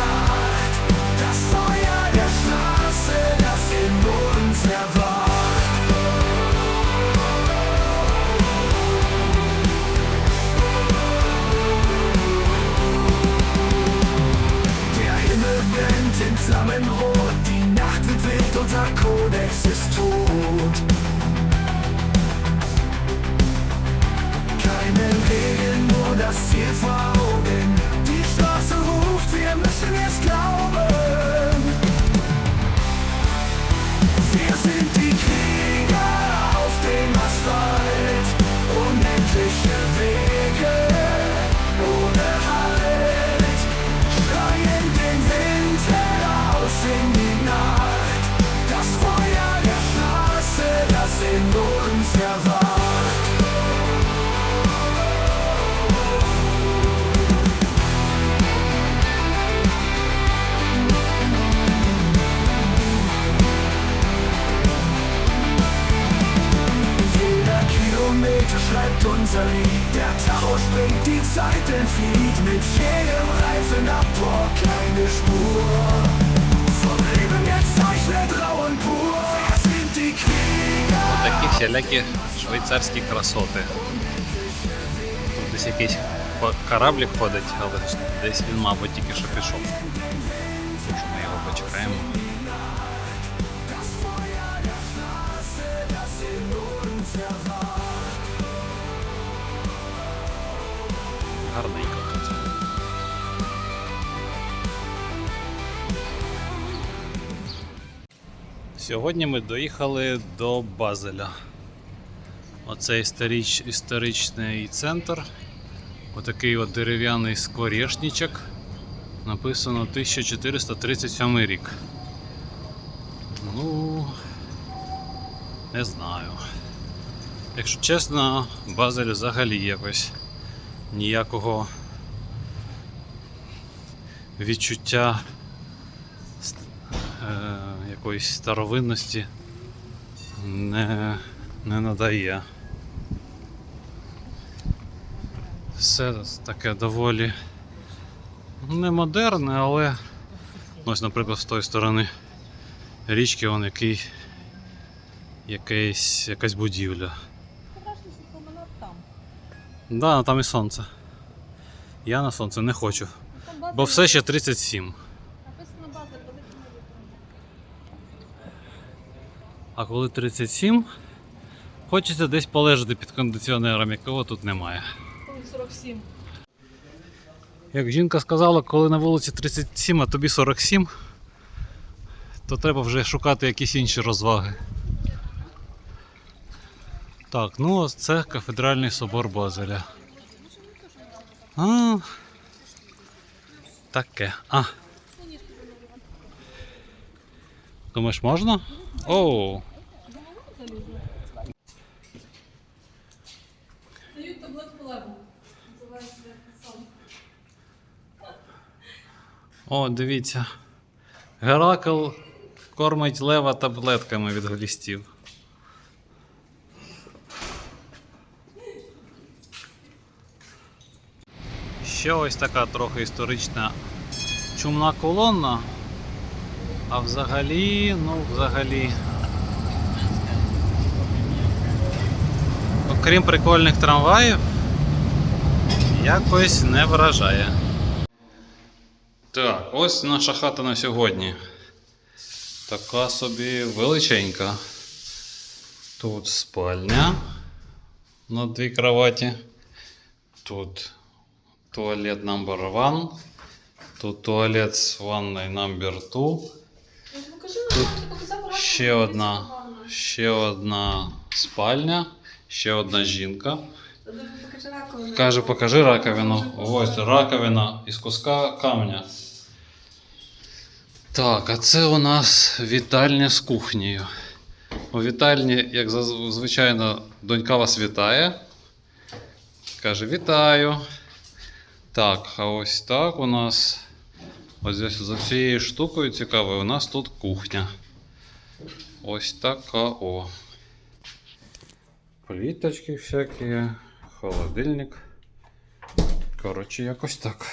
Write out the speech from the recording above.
night schreibt unser Lied. Der Tacho springt, die Zeit entflieht. Mit jedem Reifenabdruck keine Spur. Vom Leben jetzt zeichnet rau und pur. Wer sind die Krieger? Такі всілякі швейцарські красоти. Десь якийсь по- кораблік ходить, але десь він, мабуть, тільки що пішов. Сьогодні ми доїхали до Базеля. Оце історич, історичний центр. Отакий от дерев'яний скворечничок. Написано 1437 рік. Ну, не знаю. Якщо чесно, Базель взагалі якось ніякого відчуття якоїсь старовинності не, не надає. Все таке доволі не модерне, але ось, наприклад, з тої сторони річки вон який, якийсь, якась будівля. Там. Да, там і сонце. Я на сонце не хочу. Бо все ще 37. А коли 37, хочеться десь полежати під кондиціонером, якого тут немає. Коли 47. Як жінка сказала, коли на вулиці 37, а тобі 47, то треба вже шукати якісь інші розваги. Так, ну ось це кафедральний собор Базеля. А, таке. А. Думаєш, можна? Оу. Дають таблетку леву. Називається сон. О, дивіться. Геракл кормить лева таблетками від глістів. Ще ось така трохи історична чумна колонна. А взагалі, ну, взагалі. Окрім прикольних трамваїв, якось не вражає. Так, ось наша хата на сьогодні. Така собі величенька. Тут спальня на дві кроваті. Тут туалет number one. Тут туалет з ванною number two. Тут ще одна, ще одна спальня, ще одна жінка. Каже, покажи раковину. Ось раковина із куска камня. Так, а це у нас вітальня з кухнею. У вітальні, як звичайно, донька вас вітає. Каже, вітаю. Так, а ось так у нас. Ось ось за цією штукою цікавою у нас тут кухня. Ось така о. Пліточки всякі, холодильник. Коротше, якось так.